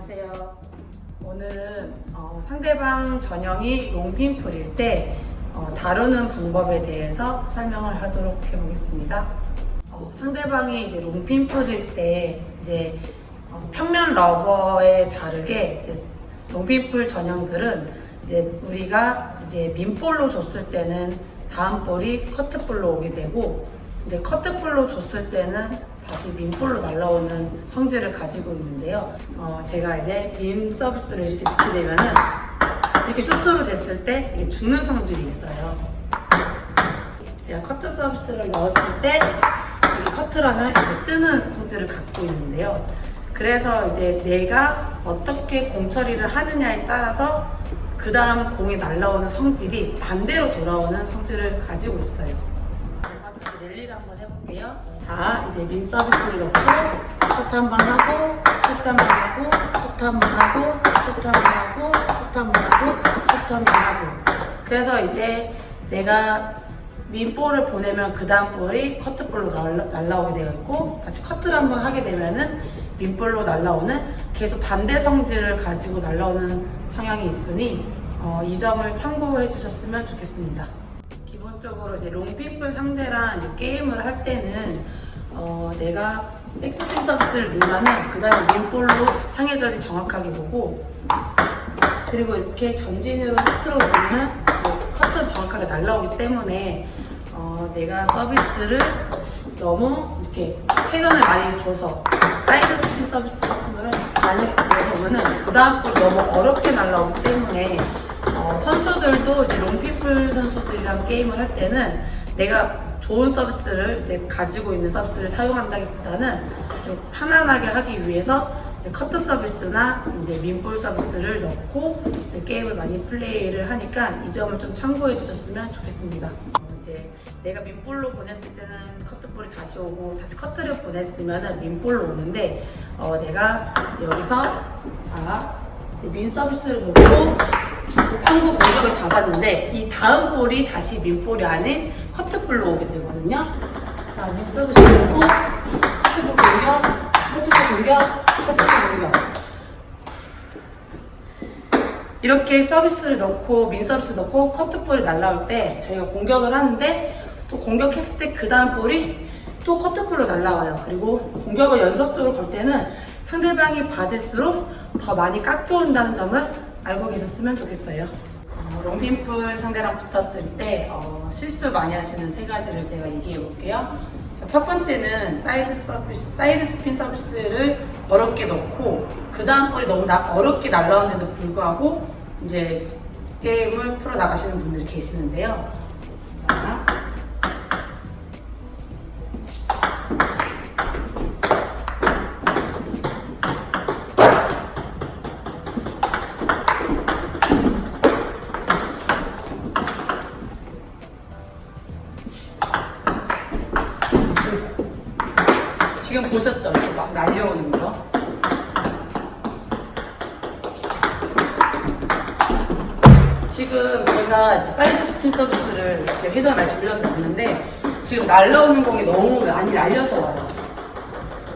안녕하세요. 오늘은 어, 상대방 전형이 롱핀풀일 때 어, 다루는 방법에 대해서 설명을 하도록 해보겠습니다. 어, 상대방이 이제 롱핀풀일 때 이제 어, 평면 러버에 다르게 롱핀풀 전형들은 이제 우리가 이제 민볼로 줬을 때는 다음 볼이 커트볼로 오게 되고 이제 커트볼로 줬을 때는 다시 민볼로 날라오는 성질을 가지고 있는데요. 어, 제가 이제 민 서비스를 이렇게 넣게 되면은 이렇게 슈트로 됐을 때 이게 죽는 성질이 있어요. 제가 커트 서비스를 넣었을 때 이게 커트라면 이렇게 뜨는 성질을 갖고 있는데요. 그래서 이제 내가 어떻게 공 처리를 하느냐에 따라서 그 다음 공이 날라오는 성질이 반대로 돌아오는 성질을 가지고 있어요. 자, 이제 민 서비스를 넣고 커트 한 번 하고 커트 한 번 하고 커트 한 번 하고 커트 한 번 하고 커트 한 번 하고 커트 한 번 하고 그래서 이제 내가 민볼을 보내면 그 다음 볼이 커트볼로 날라, 날라 오게 되어 있고 다시 커트를 한번 하게 되면은 민볼로 날라오는 계속 반대 성질을 가지고 날라오는 성향이 있으니 어, 이 점을 참고해 주셨으면 좋겠습니다. 기본적으로 이제 롱피플 상대랑 이제 게임을 할 때는 어, 내가 백스핀 서비스를 누르면 그 다음에 민볼로 상해절이 정확하게 보고 그리고 이렇게 전진으로 스트로크 누르면 뭐 커트 정확하게 날라오기 때문에 어, 내가 서비스를 너무 이렇게 회전을 많이 줘서 사이드 스핀 서비스 같은 거를 만약에 보면은 그 다음 볼 너무 어렵게 날라오기 때문에 어, 선수들도 이제 롱피플 선수들이랑 게임을 할 때는 내가 좋은 서비스를 이제 가지고 있는 서비스를 사용한다기보다는 좀 편안하게 하기 위해서 커트 서비스나 이제 민볼 서비스를 넣고 게임을 많이 플레이를 하니까 이 점을 좀 참고해 주셨으면 좋겠습니다. 어, 이제 내가 민볼로 보냈을 때는 커트볼이 다시 오고 다시 커트를 보냈으면은 민볼로 오는데 어, 내가 여기서 자, 민 서비스를 놓고 상구 공격을 잡았는데 이 다음 볼이 다시 민볼이 아닌 커트볼로 오게 되거든요. 자, 민 서비스 놓고 커트볼 공격, 커트볼 공격, 커트볼 공격. 이렇게 서비스를 넣고 민 서비스 넣고 커트볼이 날라올 때 저희가 공격을 하는데 또 공격했을 때 그 다음 볼이 또 커트볼로 날라와요. 그리고 공격을 연속적으로 걸 때는 상대방이 받을수록 더 많이 깎여온다는 점을 알고 계셨으면 좋겠어요. 어, 롱핀풀 상대랑 붙었을 때 어, 실수 많이 하시는 세 가지를 제가 얘기해 볼게요. 자, 첫 번째는 사이드 서비스, 사이드 스핀 서비스를 어렵게 넣고 그 다음 볼이 너무 나- 어렵게 날라오는데도 불구하고 이제 게임을 풀어 나가시는 분들이 계시는데요. 지금 날라오는 공이 너무 많이 날려서 와요.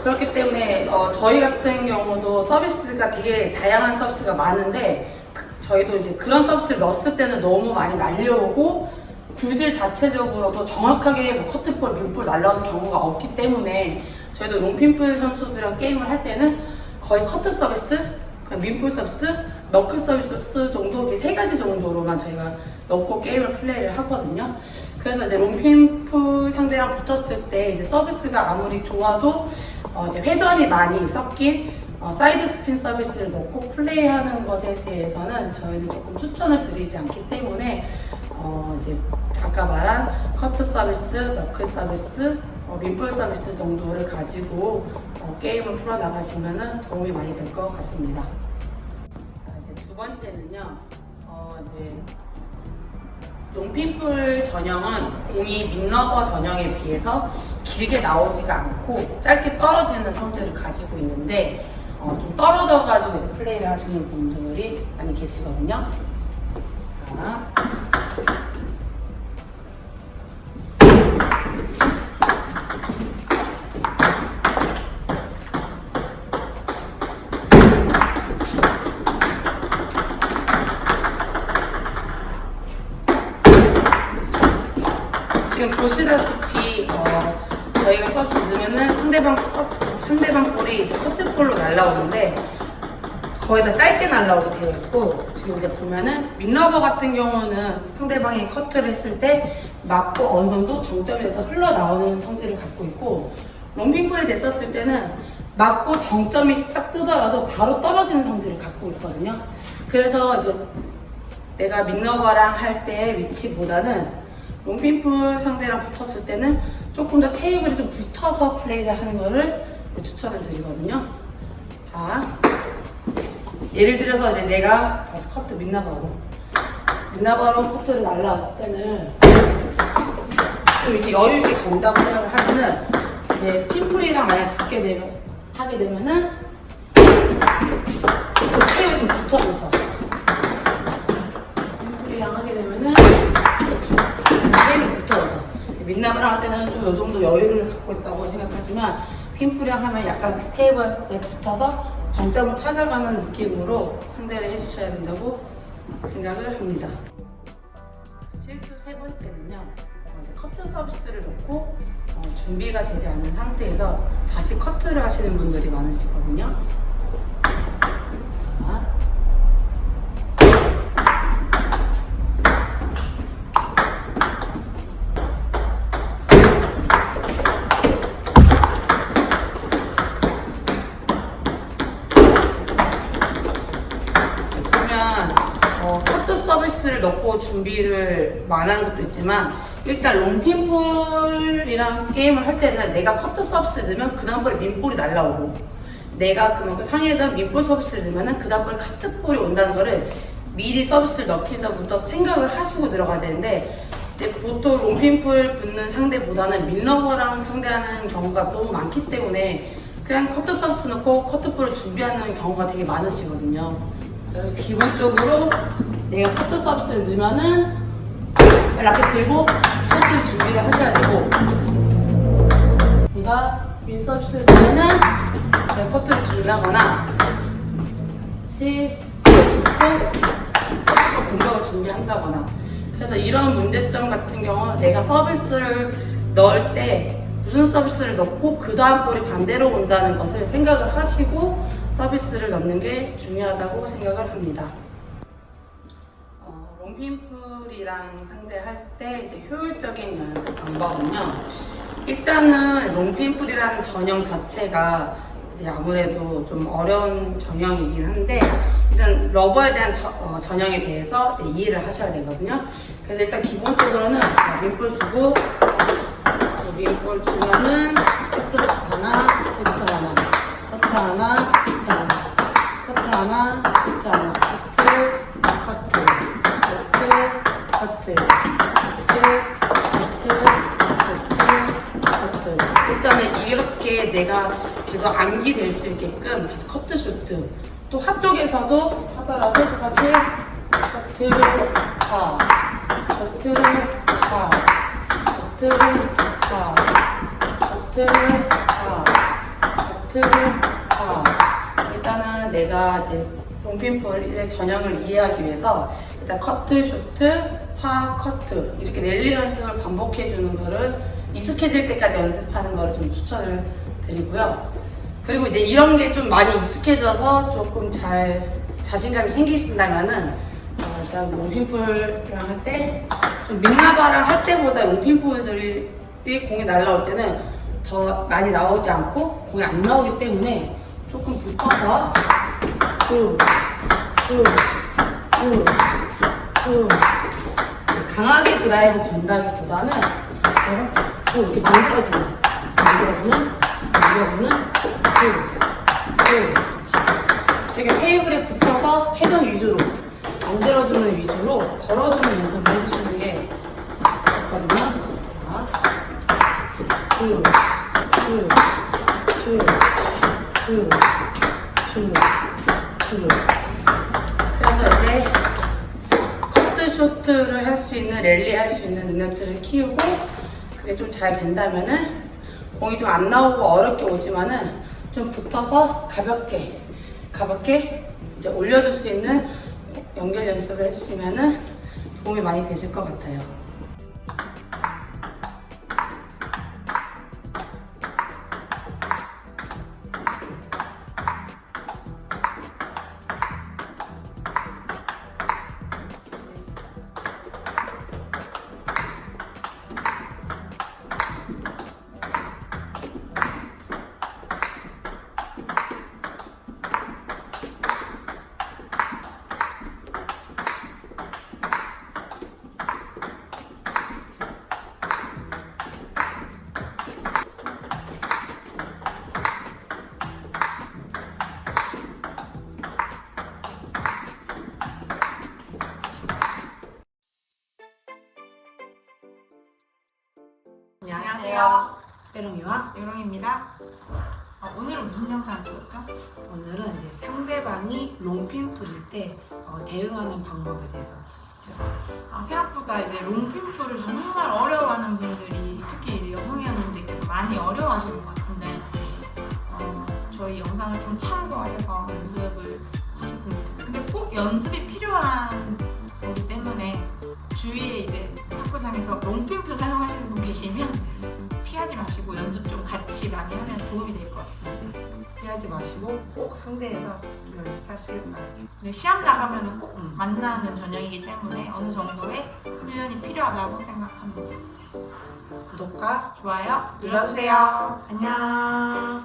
그렇기 때문에 어, 저희 같은 경우도 서비스가 되게 다양한 서비스가 많은데 그- 저희도 이제 그런 서비스를 넣었을 때는 너무 많이 날려오고 구질 자체적으로도 정확하게 뭐 커트볼, 민볼 날라오는 경우가 없기 때문에 저희도 롱핀풀 선수들이랑 게임을 할 때는 거의 커트 서비스, 그 민볼 서비스, 너클 서비스 정도 이렇게 세 가지 정도로만 저희가 넣고 게임을 플레이를 하거든요. 그래서 이제 롱핀풀 상대랑 붙었을 때 이제 서비스가 아무리 좋아도 어 이제 회전이 많이 섞인 어 사이드 스핀 서비스를 넣고 플레이하는 것에 대해서는 저희는 조금 추천을 드리지 않기 때문에 어 이제 아까 말한 커트 서비스, 너클 서비스, 어 민볼 서비스 정도를 가지고 어 게임을 풀어 나가시면 도움이 많이 될 것 같습니다. 자, 이제 두 번째는요. 어 이제 롱핀풀 전형은 공이 민러버 전형에 비해서 길게 나오지가 않고 짧게 떨어지는 성질을 가지고 있는데 어, 좀 떨어져가지고 이제 플레이를 하시는 분들이 많이 계시거든요. 자, 지금 보시다시피 어, 저희가 서비스 넣으면은 상대방 상대방 볼이 이제 커트볼로 날라오는데 거의 다 짧게 날라오게 되어 있고 지금 이제 보면은 민러버 같은 경우는 상대방이 커트를 했을 때 맞고 어느 정도 정점에서 흘러나오는 성질을 갖고 있고 롱핀볼이 됐었을 때는 맞고 정점이 딱 뜨더라도 바로 떨어지는 성질을 갖고 있거든요. 그래서 이제 내가 민러버랑 할때 위치보다는 롱핀풀 상대랑 붙었을 때는 조금 더 테이블이 좀 붙어서 플레이를 하는 거를 추천을 드리거든요. 자, 예를 들어서 이제 내가 다시 커트 민나바로. 민나바로 커트를 날라왔을 때는 좀 이렇게 여유 있게 건다고 생각을 하면은 이제 핀풀이랑 만약 붙게 되면 하게 되면은 그 테이블이 좀 붙어져서 핀풀이랑 하게 되면은 게임이 붙어서 민남이랑 할 때는 좀이 정도 여유를 갖고 있다고 생각하지만 핀프랑 하면 약간 테이블에 붙어서 정점을 찾아가는 느낌으로 상대를 해주셔야 된다고 생각을 합니다. 실수 세 번째는요. 어, 커트 서비스를 놓고 어, 준비가 되지 않은 상태에서 다시 커트를 하시는 분들이 많으시거든요. 자, 보면 어, 커트 서비스를 넣고 준비를 많은 것도 있지만 일단 롱핀볼이랑 게임을 할 때는 내가 커트 서비스를 넣으면 그 다음번에 민볼이 날라오고 내가 그만큼 상해전 민볼 서비스를 넣으면 그 다음번에 카트볼이 온다는 거를 미리 서비스를 넣기 전부터 생각을 하시고 들어가야 되는데 보통 롱핀볼 붙는 상대보다는 밀러버랑 상대하는 경우가 너무 많기 때문에 그냥 커트 서비스 넣고 커트볼을 준비하는 경우가 되게 많으시거든요. 그래서 기본적으로 내가 커트 서비스를 넣으면은 라켓 들고 셔틀 준비를 하셔야 되고 내가 민 서비스를 넣으면은 내가 커트를 준비하거나 시 커트 공격을 준비한다거나 그래서 이런 문제점 같은 경우 내가 서비스를 넣을 때 무슨 서비스를 넣고 그 다음 볼이 반대로 온다는 것을 생각을 하시고 서비스를 넣는 게 중요하다고 생각을 합니다. 어, 롱핀풀이랑 상대할 때 이제 효율적인 연습 방법은요. 일단은 롱핀풀이라는 전형 자체가 이제 아무래도 좀 어려운 전형이긴 한데 일단 러버에 대한 저- 어, 전형에 대해서 이제 이해를 하셔야 되거든요. 그래서 일단 기본적으로는 자, 민볼 주고 민볼 주면은 커트 하나, 커트 하나, 커트 하나, 커트 하나, 커트 하나, 커트 하나, 커트, 커트, 커트, 커트, 커트. 일단은 이렇게 내가 계속 암기 될 수 있게끔 계속 커트 슈트. 또 핫쪽에서도 하더라도 똑같이 커트, 파, 커트, 파, 커트, 파, 커트, 파, 커트, 파. 일단은 내가 이제 롱핀볼의 전형을 이해하기 위해서 일단 커트, 슈트, 파, 커트 이렇게 랠리 연습을 반복해 주는 거를 익숙해질 때까지 연습하는 거를 좀 추천을 드리고요. 그리고 이제 이런 게 좀 많이 익숙해져서 조금 잘 자신감이 생기신다면은 어, 일단 롱핀풀이랑 할 때 좀 민나바랑 할 때보다 롱핀풀이 공이 날라올 때는 더 많이 나오지 않고 공이 안 나오기 때문에 조금 붙어서 쭉, 쭉, 쭉, 쭉 강하게 드라이브 건다기보다는 쭉 이렇게 만들어주는 만들어주는 만들어주는 이렇게 테이블에 붙여서 회전 위주로 만들어주는 위주로 걸어주는 연습을 해주시는 게 좋거든요. 자, 쭉, 쭉, 쭉, 쭉, 쭉, 쭉. 그래서 이제 커트 쇼트를 할 수 있는 랠리 할 능력치를 키우고 그게 좀 잘 된다면은 공이 좀 안 나오고 어렵게 오지만은 좀 붙어서 가볍게 가볍게 이제 올려줄 수 있는 연결 연습을 해주시면은 도움이 많이 되실 것 같아요. 찍었죠? 오늘은 이제 상대방이 롱핀 풀일 때 어, 대응하는 방법에 대해서 찍었어요. 아, 생각보다 이제 롱핀풀을 정말 어려워하는 분들이 특히 여성회원님들께서 많이 어려워하시는 것 같은데 어, 저희 영상을 좀 참고하셔서 연습을 하셨으면 좋겠어요. 근데 꼭 연습이 필요한 거기 때문에 주위에 이제 탁구장에서 롱핀풀 사용하시는 분 계시면 피하지 마시고 연습 좀 같이 많이 하면 도움이 될 것 같습니다. 피하지 마시고 꼭 상대에서 연습하시길 바랍니다. 근데 시합 나가면 꼭 만나는 전형이기 때문에 어느 정도의 훈련이 필요하다고 생각합니다. 구독과 좋아요 눌러주세요. 안녕.